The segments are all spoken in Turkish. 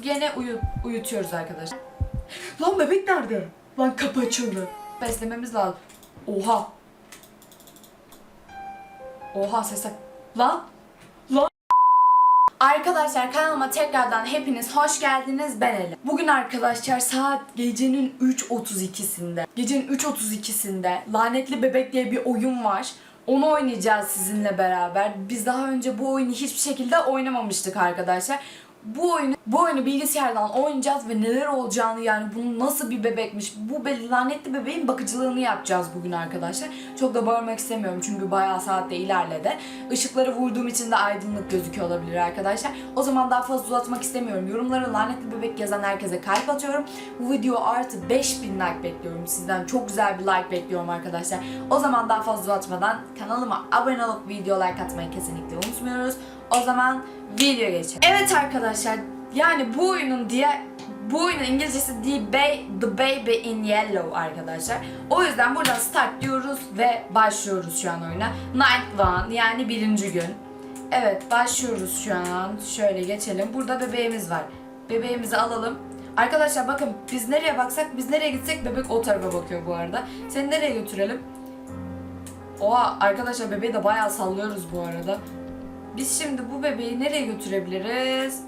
alıyoruz gene uyu, uyutuyoruz arkadaşlar. Lan bebek nerede? Lan kapı açıldı. Beslememiz lazım. Oha. Oha sese. Lan. Lan. Arkadaşlar kanalıma tekrardan hepiniz hoş geldiniz ben Ele. Bugün arkadaşlar saat gecenin 3.32'sinde. Gecenin 3.32'sinde Lanetli Bebek diye bir oyun var. Onu oynayacağız sizinle beraber. Biz daha önce bu oyunu hiçbir şekilde oynamamıştık arkadaşlar. Bu oyunu bu oyunu bilgisayardan oynayacağız ve neler olacağını yani bunun nasıl bir bebekmiş bu be- lanetli bebeğin bakıcılığını yapacağız bugün arkadaşlar. Çok da bağırmak istemiyorum çünkü bayağı saatte ilerledi. Işıkları vurduğum için de aydınlık gözüküyor olabilir arkadaşlar. O zaman daha fazla uzatmak istemiyorum. Yorumlara lanetli bebek yazan herkese kalp atıyorum. Bu video artı 5000 like bekliyorum sizden. Çok güzel bir like bekliyorum arkadaşlar. O zaman daha fazla uzatmadan kanalıma abone olup video like atmayı kesinlikle unutmuyoruz. O zaman video geçelim. Evet arkadaşlar yani bu oyunun diye bu oyunun İngilizcesi The, Ba- The Baby in Yellow arkadaşlar. O yüzden buradan start diyoruz ve başlıyoruz şu an oyuna. Night one yani birinci gün. Evet başlıyoruz şu an. Şöyle geçelim. Burada bebeğimiz var. Bebeğimizi alalım. Arkadaşlar bakın biz nereye baksak biz nereye gitsek bebek o tarafa bakıyor bu arada. Seni nereye götürelim? Oha arkadaşlar bebeği de bayağı sallıyoruz bu arada. Biz şimdi bu bebeği nereye götürebiliriz?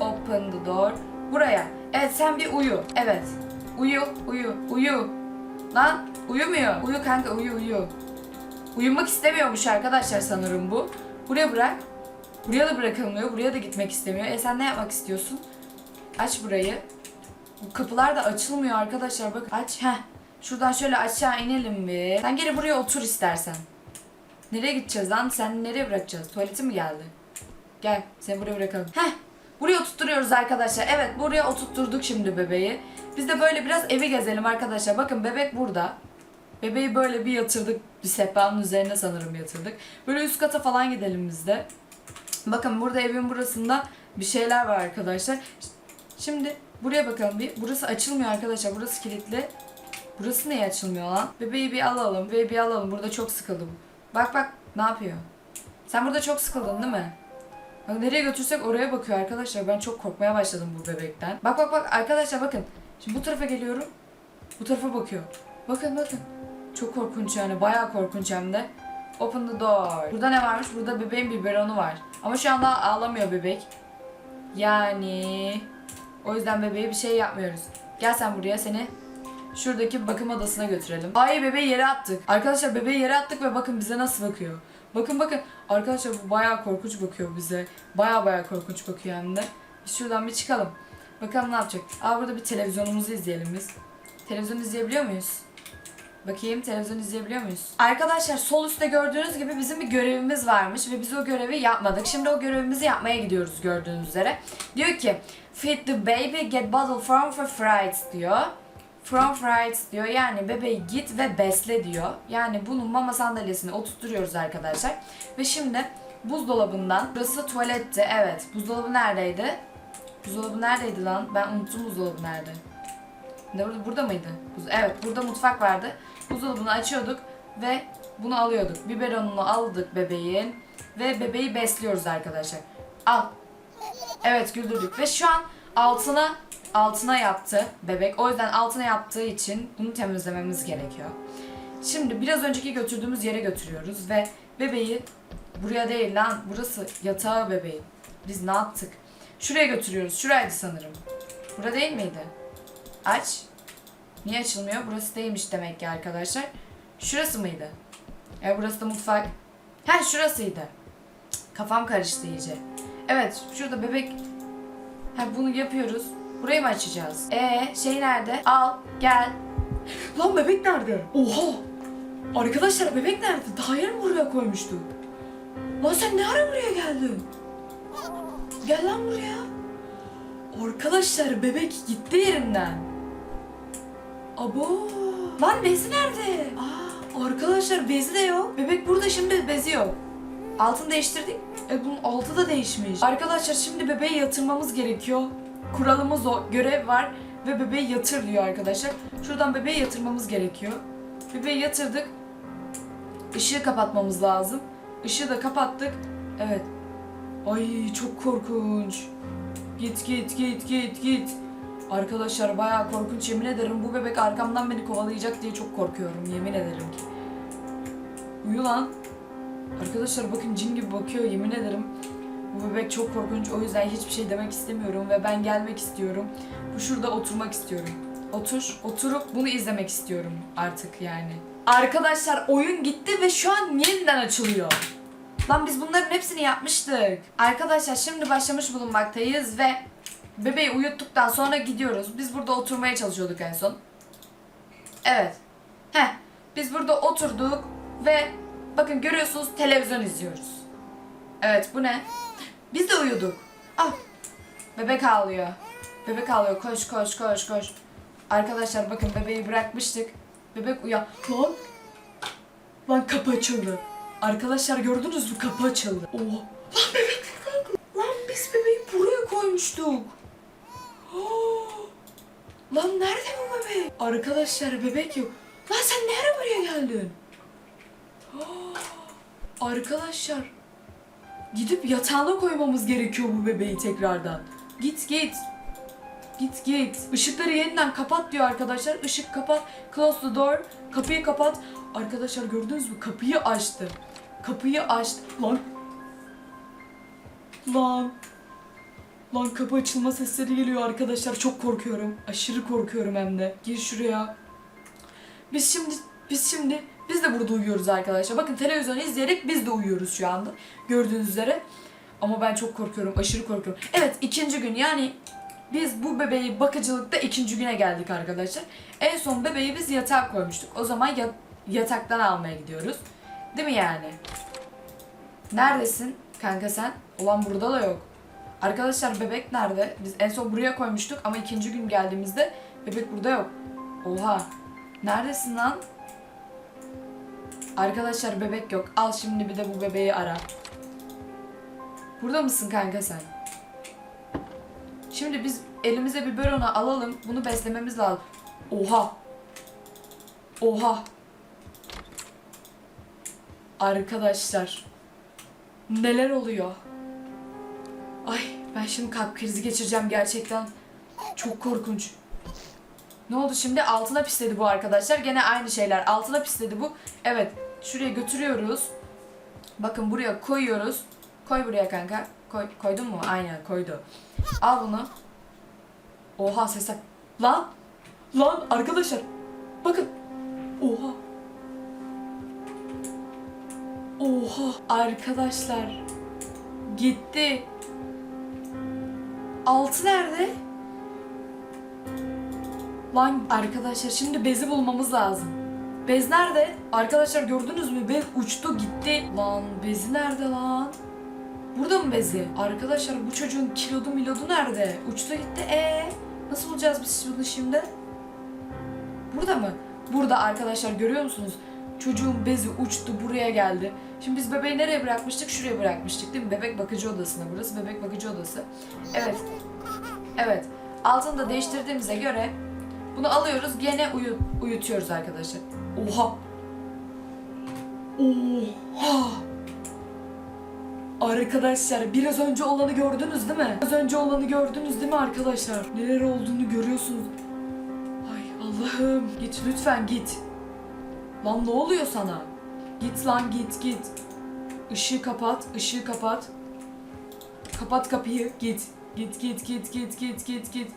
Open the door. Buraya. Evet sen bir uyu. Evet. Uyu, uyu, uyu. Lan uyumuyor. Uyu kanka uyu uyu. Uyumak istemiyormuş arkadaşlar sanırım bu. Buraya bırak. Buraya da bırakamıyor. Buraya da gitmek istemiyor. E sen ne yapmak istiyorsun? Aç burayı. Bu kapılar da açılmıyor arkadaşlar. Bak aç. Heh. Şuradan şöyle aşağı inelim bir. Sen geri buraya otur istersen. Nereye gideceğiz lan? Sen nereye bırakacağız? Tuvalete mi geldi? Gel seni buraya bırakalım. Heh. Buraya oturtturuyoruz arkadaşlar. Evet buraya oturtturduk şimdi bebeği. Biz de böyle biraz evi gezelim arkadaşlar. Bakın bebek burada. Bebeği böyle bir yatırdık. Bir sehpanın üzerine sanırım yatırdık. Böyle üst kata falan gidelim biz de. Bakın burada evin burasında bir şeyler var arkadaşlar. Şimdi buraya bakalım bir. Burası açılmıyor arkadaşlar. Burası kilitli. Burası niye açılmıyor lan? Bebeği bir alalım. Bebeği bir alalım. Burada çok sıkıldım. Bak bak ne yapıyor? Sen burada çok sıkıldın değil mi? Bak nereye götürsek oraya bakıyor arkadaşlar. Ben çok korkmaya başladım bu bebekten. Bak bak bak arkadaşlar bakın. Şimdi bu tarafa geliyorum. Bu tarafa bakıyor. Bakın bakın. Çok korkunç yani. Bayağı korkunç hem de. Open the door. Burada ne varmış? Burada bebeğin biberonu var. Ama şu anda ağlamıyor bebek. Yani o yüzden bebeğe bir şey yapmıyoruz. Gel sen buraya seni şuradaki bakım odasına götürelim. Ay bebeği yere attık. Arkadaşlar bebeği yere attık ve bakın bize nasıl bakıyor. Bakın bakın. Arkadaşlar bu bayağı korkunç bakıyor bize. Bayağı bayağı korkunç bakıyor hem de. Biz şuradan bir çıkalım. Bakalım ne yapacak. Aa burada bir televizyonumuzu izleyelim biz. Televizyon izleyebiliyor muyuz? Bakayım televizyon izleyebiliyor muyuz? Arkadaşlar sol üstte gördüğünüz gibi bizim bir görevimiz varmış ve biz o görevi yapmadık. Şimdi o görevimizi yapmaya gidiyoruz gördüğünüz üzere. Diyor ki feed the baby get bottle from for frights diyor. From frights diyor yani bebeği git ve besle diyor. Yani bunun mama sandalyesine oturtuyoruz arkadaşlar. Ve şimdi buzdolabından, burası tuvaletti evet. Buzdolabı neredeydi? Buzdolabı neredeydi lan? Ben unuttum buzdolabı nerede. Ne burada, burada mıydı? Evet burada mutfak vardı. Buzdolabını açıyorduk ve bunu alıyorduk. Biberonunu aldık bebeğin ve bebeği besliyoruz arkadaşlar. Al. Evet güldürdük ve şu an altına altına yaptı bebek. O yüzden altına yaptığı için bunu temizlememiz gerekiyor. Şimdi biraz önceki götürdüğümüz yere götürüyoruz ve bebeği buraya değil lan burası yatağı bebeğin. Biz ne yaptık? Şuraya götürüyoruz. Şuraydı sanırım. Burada değil miydi? Aç. Niye açılmıyor? Burası değilmiş demek ki arkadaşlar. Şurası mıydı? E burası da mutfak. Ha şurasıydı. Cık, Kafam karıştı iyice. Evet şurada bebek. Ha bunu yapıyoruz. Burayı mı açacağız? E şey nerede? Al gel. Lan bebek nerede? Oha! Arkadaşlar bebek nerede? Daha mi buraya koymuştu? Lan sen ne ara buraya geldin? Gel lan buraya. Arkadaşlar bebek gitti yerinden. Abo. Lan bezi nerede? Aa, arkadaşlar bezi de yok. Bebek burada şimdi bezi yok. Altını değiştirdik. E bunun altı da değişmiş. Arkadaşlar şimdi bebeği yatırmamız gerekiyor. Kuralımız o. Görev var ve bebeği yatır diyor arkadaşlar. Şuradan bebeği yatırmamız gerekiyor. Bebeği yatırdık. Işığı kapatmamız lazım. Işığı da kapattık. Evet. Ay çok korkunç. Git git git git git. Arkadaşlar bayağı korkunç yemin ederim bu bebek arkamdan beni kovalayacak diye çok korkuyorum yemin ederim ki. Uyu lan. Arkadaşlar bakın cin gibi bakıyor yemin ederim. Bu bebek çok korkunç o yüzden hiçbir şey demek istemiyorum ve ben gelmek istiyorum. Bu şurada oturmak istiyorum. Otur, oturup bunu izlemek istiyorum artık yani. Arkadaşlar oyun gitti ve şu an yeniden açılıyor. Lan biz bunların hepsini yapmıştık. Arkadaşlar şimdi başlamış bulunmaktayız ve bebeği uyuttuktan sonra gidiyoruz. Biz burada oturmaya çalışıyorduk en son. Evet. Heh. Biz burada oturduk ve bakın görüyorsunuz televizyon izliyoruz. Evet bu ne? Biz de uyuduk. Ah. Bebek ağlıyor. Bebek ağlıyor. Koş koş koş koş. Arkadaşlar bakın bebeği bırakmıştık. Bebek uyan. Lan. Lan kapı açıldı. Arkadaşlar gördünüz mü kapı açıldı. Oh. Lan bebek. Lan biz bebeği buraya koymuştuk. Oh. Lan nerede bu bebek? Arkadaşlar bebek yok. Lan sen ne ara buraya geldin? Oh. Arkadaşlar Gidip yatağına koymamız gerekiyor bu bebeği tekrardan. Git git. Git git. Işıkları yeniden kapat diyor arkadaşlar. Işık kapat. Close the door. Kapıyı kapat. Arkadaşlar gördünüz mü? Kapıyı açtı. Kapıyı açtı. Lan. Lan. Lan kapı açılma sesleri geliyor arkadaşlar. Çok korkuyorum. Aşırı korkuyorum hem de. Gir şuraya. Biz şimdi biz şimdi biz de burada uyuyoruz arkadaşlar. Bakın televizyon izleyerek biz de uyuyoruz şu anda. Gördüğünüz üzere. Ama ben çok korkuyorum. Aşırı korkuyorum. Evet ikinci gün yani biz bu bebeği bakıcılıkta ikinci güne geldik arkadaşlar. En son bebeği biz yatağa koymuştuk. O zaman ya- yataktan almaya gidiyoruz. Değil mi yani? Neredesin kanka sen? Ulan burada da yok. Arkadaşlar bebek nerede? Biz en son buraya koymuştuk ama ikinci gün geldiğimizde bebek burada yok. Oha. Neredesin lan? Arkadaşlar bebek yok. Al şimdi bir de bu bebeği ara. Burada mısın kanka sen? Şimdi biz elimize bir börona alalım. Bunu beslememiz lazım. Oha. Oha. Arkadaşlar. Neler oluyor? Ay ben şimdi kalp krizi geçireceğim gerçekten. Çok korkunç. Ne oldu şimdi? Altına pisledi bu arkadaşlar. Gene aynı şeyler. Altına pisledi bu. Evet. Şuraya götürüyoruz. Bakın buraya koyuyoruz. Koy buraya kanka. Koy, koydun mu? Aynen koydu. Al bunu. Oha sesler. Lan. Lan arkadaşlar. Bakın. Oha. Oha. Arkadaşlar. Gitti. Altı nerede? Lan arkadaşlar şimdi bezi bulmamız lazım. Bez nerede? Arkadaşlar gördünüz mü? Bez uçtu gitti. Lan bezi nerede lan? Burada mı bezi? Arkadaşlar bu çocuğun kilodu milodu nerede? Uçtu gitti. Ee, nasıl bulacağız biz bunu şimdi? Burada mı? Burada arkadaşlar görüyor musunuz? Çocuğun bezi uçtu buraya geldi. Şimdi biz bebeği nereye bırakmıştık? Şuraya bırakmıştık değil mi? Bebek bakıcı odasına. Burası bebek bakıcı odası. Evet. Evet. Altını da değiştirdiğimize göre bunu alıyoruz gene uyu uyutuyoruz arkadaşlar. Oha. Oha. Arkadaşlar biraz önce olanı gördünüz değil mi? Biraz önce olanı gördünüz değil mi arkadaşlar? Neler olduğunu görüyorsunuz. Ay Allah'ım. Git lütfen git. Lan ne oluyor sana? Git lan git git. Işığı kapat, ışığı kapat. Kapat kapıyı, git. Git git git git git git git.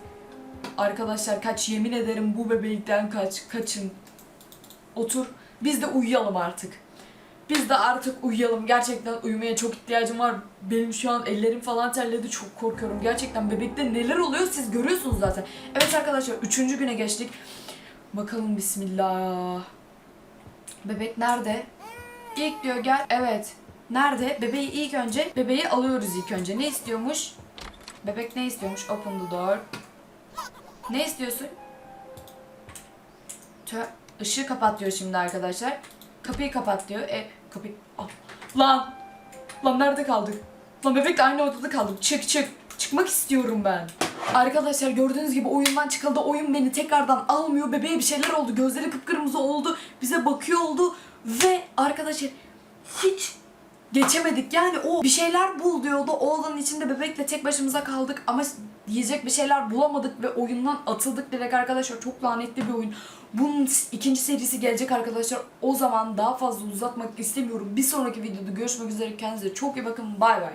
Arkadaşlar kaç yemin ederim bu bebekten kaç. Kaçın. Otur. Biz de uyuyalım artık. Biz de artık uyuyalım. Gerçekten uyumaya çok ihtiyacım var. Benim şu an ellerim falan terledi. Çok korkuyorum. Gerçekten bebekte neler oluyor siz görüyorsunuz zaten. Evet arkadaşlar üçüncü güne geçtik. Bakalım bismillah. Bebek nerede? İlk diyor gel. Evet. Nerede? Bebeği ilk önce bebeği alıyoruz ilk önce. Ne istiyormuş? Bebek ne istiyormuş? Open the door. Ne istiyorsun? Tö ışığı kapat diyor şimdi arkadaşlar. Kapıyı kapat diyor. E kapıyı... Ah. Lan! Lan nerede kaldık? Lan bebekle aynı odada kaldık. Çık çık. Çıkmak istiyorum ben. Arkadaşlar gördüğünüz gibi oyundan çıkıldı. Oyun beni tekrardan almıyor. Bebeğe bir şeyler oldu. Gözleri kıpkırmızı oldu. Bize bakıyor oldu. Ve arkadaşlar hiç geçemedik. Yani o bir şeyler bul diyordu. O odanın içinde bebekle tek başımıza kaldık ama yiyecek bir şeyler bulamadık ve oyundan atıldık direkt arkadaşlar. Çok lanetli bir oyun. Bunun ikinci serisi gelecek arkadaşlar. O zaman daha fazla uzatmak istemiyorum. Bir sonraki videoda görüşmek üzere. Kendinize çok iyi bakın. Bay bay.